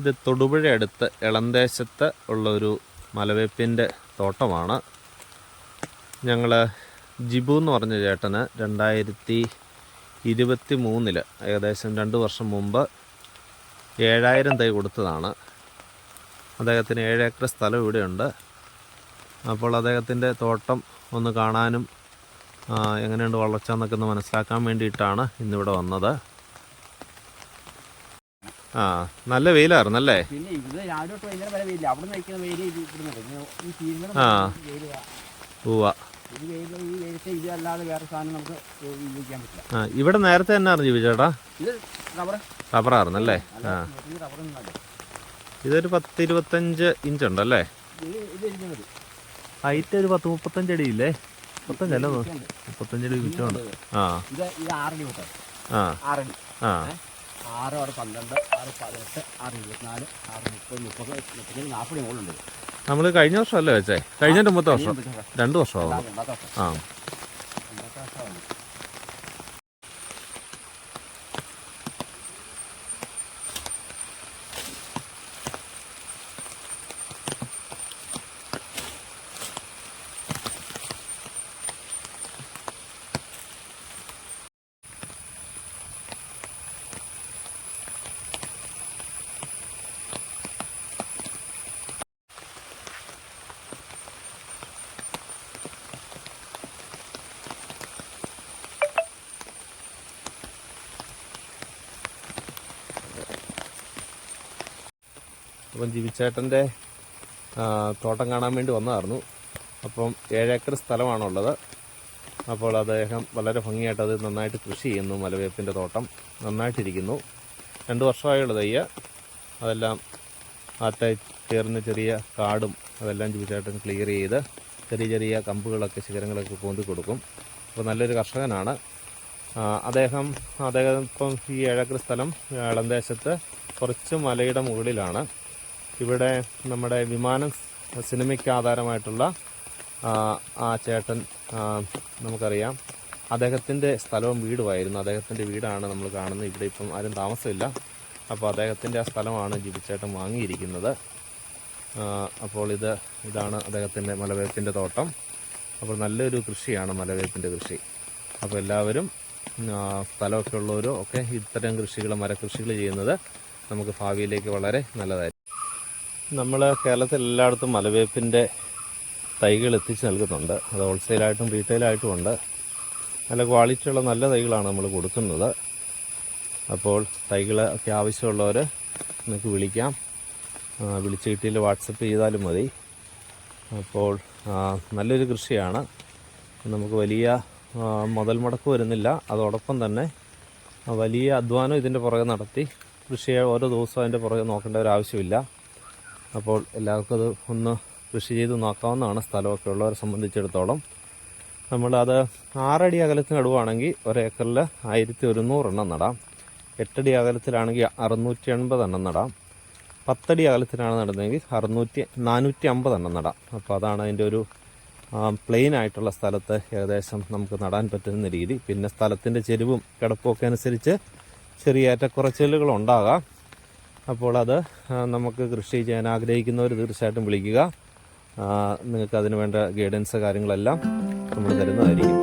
ഇത് തൊടുപുഴ അടുത്ത് ഇളന്തേശത്ത് ഉള്ള ഒരു മലവേപ്പിന്റെ തോട്ടമാണ്. ഞങ്ങൾ ജിബു എന്ന് പറഞ്ഞ ചേട്ടന് രണ്ടായിരത്തി ഇരുപത്തി മൂന്നിൽ ഏകദേശം രണ്ട് വർഷം മുമ്പ് ഏഴായിരം തൈ കൊടുത്തതാണ്. അദ്ദേഹത്തിന് ഏഴ് ഏക്കർ സ്ഥലം ഇവിടെയുണ്ട്. അപ്പോൾ അദ്ദേഹത്തിന്റെ തോട്ടം ഒന്ന് കാണാനും എങ്ങനെയുണ്ട് വളർച്ച എന്നൊക്കെ ഒന്ന് മനസ്സിലാക്കാൻ വേണ്ടിയിട്ടാണ് ഇന്നിവിടെ വന്നത്. ആ നല്ല വെയിലായിരുന്നല്ലേ? പിന്നെ ഇവിടെ രാവിലെ തൊട്ട് വൈകുന്നേരം വരെ വെയില്ല അവിടെ നിൽക്കുന്ന വെയിൽ ഇത് ഇവിടുന്ന് ഈ ആ. ഉവ ഉവ്വ. ഈ വെയിൽ ഈ വെയിലത്തെ ഇത് അല്ലാതെ വേറെ സാധനം നമുക്ക് ഉപയോഗിക്കാൻ പറ്റില്ല. ആ ഇവിടെ നേരത്തെ തന്നെ അറിഞ്ഞു ചേട്ടാ ഇത് റബ്ബർ. റബ്ബറായിരുന്നല്ലേ? ആ. റബ്ബർ നിന്നല്ലേ ഇതൊരു പത്ത് ഇരുപത്തഞ്ച് ഇഞ്ച് ഉണ്ടല്ലേ ഇത് ഇത് ഇരിക്കാൻ മതി. ഹൈറ്റ് ഒരു പത്ത് മുപ്പത്തഞ്ച് അടി മുപ്പത്തഞ്ചല്ല മുപ്പത്തഞ്ചല്ലേ മുപ്പത്തഞ്ചടി അടി ചുറ്റുമുണ്ട് ആ. ഇത് ഇത് ആറടി കൂട്ടം. ആ. ആറടി. ആ. ആറ് ആറ് പന്ത്രണ്ട് ആറ് പതിനെട്ട് ആറ് ഇരുപത്തിനാല് ആറ് മുപ്പത് മുപ്പത് മുപ്പത്തി നാൽപ്പത് മുകളിലുണ്ട് നമ്മൾ കഴിഞ്ഞ വർഷം അല്ലേ വെച്ചേ കഴിഞ്ഞ മുപ്പത്തെ വർഷം. രണ്ട് വർഷമാവും ആ. അപ്പം ജീവിച്ചേട്ടന്റെ തോട്ടം കാണാൻ വേണ്ടി വന്നതായിരുന്നു. അപ്പം ഏഴേക്കർ സ്ഥലമാണുള്ളത്. അപ്പോൾ അദ്ദേഹം വളരെ ഭംഗിയായിട്ട് അത് നന്നായിട്ട് കൃഷി ചെയ്യുന്നു മലവേപ്പിന്റെ തോട്ടം. നന്നായിട്ടിരിക്കുന്നു. രണ്ട് വർഷമായുള്ള തയ്യ. അതെല്ലാം ആറ്റ ചേർന്ന് ചെറിയ കാടും അതെല്ലാം ജിബിച്ചേട്ടൻ ക്ലിയർ ചെയ്ത് ചെറിയ ചെറിയ കമ്പുകളൊക്കെ ശിഖരങ്ങളൊക്കെ പോന്തി കൊടുക്കും. അപ്പോൾ നല്ലൊരു കർഷകനാണ്. അദ്ദേഹം അദ്ദേഹം ഇപ്പം ഈ ഏഴേക്കർ സ്ഥലം ഇളന്തേശത്ത് കുറച്ച് മലയുടെ മുകളിലാണ്. ഇവിടെ നമ്മുടെ വിമാനം സിനിമയ്ക്ക് ആധാരമായിട്ടുള്ള ആ, ചേട്ടൻ നമുക്കറിയാം. അദ്ദേഹത്തിന്റെ സ്ഥലവും വീടുമായിരുന്നു. അദ്ദേഹത്തിന്റെ വീടാണ് നമ്മൾ കാണുന്നത്. ഇവിടെ ഇപ്പം ആരും താമസമില്ല. അപ്പോൾ അദ്ദേഹത്തിന്റെ ആ സ്ഥലമാണ് ജിബിച്ചേട്ടൻ വാങ്ങിയിരിക്കുന്നത്. അപ്പോൾ ഇത് ഇതാണ് അദ്ദേഹത്തിന്റെ മലവേപ്പിന്റെ തോട്ടം. അപ്പോൾ നല്ലൊരു കൃഷിയാണ് മലവേപ്പിന്റെ കൃഷി. അപ്പോൾ എല്ലാവരും സ്ഥലമൊക്കെ ഉള്ളവരും ഒക്കെ ഇത്തരം കൃഷികൾ മരകൃഷികൾ ചെയ്യുന്നത് നമുക്ക് ഭാവിയിലേക്ക് വളരെ നല്ലതായിരിക്കും. നമ്മൾ കേരളത്തിൽ എല്ലായിടത്തും മലവേപ്പിന്റെ തൈകൾ എത്തിച്ച് നൽകുന്നുണ്ട്. അത് ഹോൾസെയിലായിട്ടും റീറ്റെയിലായിട്ടും ഉണ്ട്. നല്ല ക്വാളിറ്റിയുള്ള നല്ല തൈകളാണ് നമ്മൾ കൊടുക്കുന്നത്. അപ്പോൾ തൈകൾ ഒക്കെ ആവശ്യമുള്ളവർ നിങ്ങൾക്ക് വിളിക്കാം. വിളിച്ച് കിട്ടിയിൽ വാട്സപ്പ് ചെയ്താലും മതി. അപ്പോൾ നല്ലൊരു കൃഷിയാണ്. നമുക്ക് വലിയ മുതൽ മുടക്ക് വരുന്നില്ല. അതോടൊപ്പം തന്നെ വലിയ അധ്വാനം ഇതിന്റെ പുറകെ നടത്തി. കൃഷിയെ ഓരോ ദിവസവും അതിന്റെ പുറകെ നോക്കേണ്ട ഒരു ആവശ്യമില്ല. അപ്പോൾ എല്ലാവർക്കും അത് ഒന്ന് കൃഷി ചെയ്ത് നോക്കാവുന്നതാണ്. സ്ഥലമൊക്കെ ഉള്ളവരെ സംബന്ധിച്ചിടത്തോളം. നമ്മളത് ആറടി അകലത്തിന് നടുവാണെങ്കിൽ ഒരേക്കറിൽ ആയിരത്തി ഒരുന്നൂറെണ്ണം നടാം. എട്ടടി അകലത്തിലാണെങ്കിൽ അറുന്നൂറ്റി എൺപത് എണ്ണം നടാം. പത്തടി അകലത്തിലാണ് നടുന്നതെങ്കിൽ അറുന്നൂറ്റി നാനൂറ്റി അമ്പത് എണ്ണം നടാം. അപ്പോൾ അതാണ് അതിന്റെ ഒരു പ്ലെയിൻ ആയിട്ടുള്ള സ്ഥലത്ത് ഏകദേശം നമുക്ക് നടാൻ പറ്റുന്ന രീതി. പിന്നെ സ്ഥലത്തിന്റെ ചെരുവും കിടപ്പും ഒക്കെ അനുസരിച്ച് ചെറിയ ഏറ്റക്കുറച്ചിലുകൾ ഉണ്ടാകാം. അപ്പോൾ അത് നമുക്ക് കൃഷി ചെയ്യാൻ ആഗ്രഹിക്കുന്നവർ തീർച്ചയായിട്ടും വിളിക്കുക. നിങ്ങൾക്ക് അതിന് വേണ്ട ഗൈഡൻസ് കാര്യങ്ങളെല്ലാം നമ്മൾ തരുന്നതായിരിക്കും.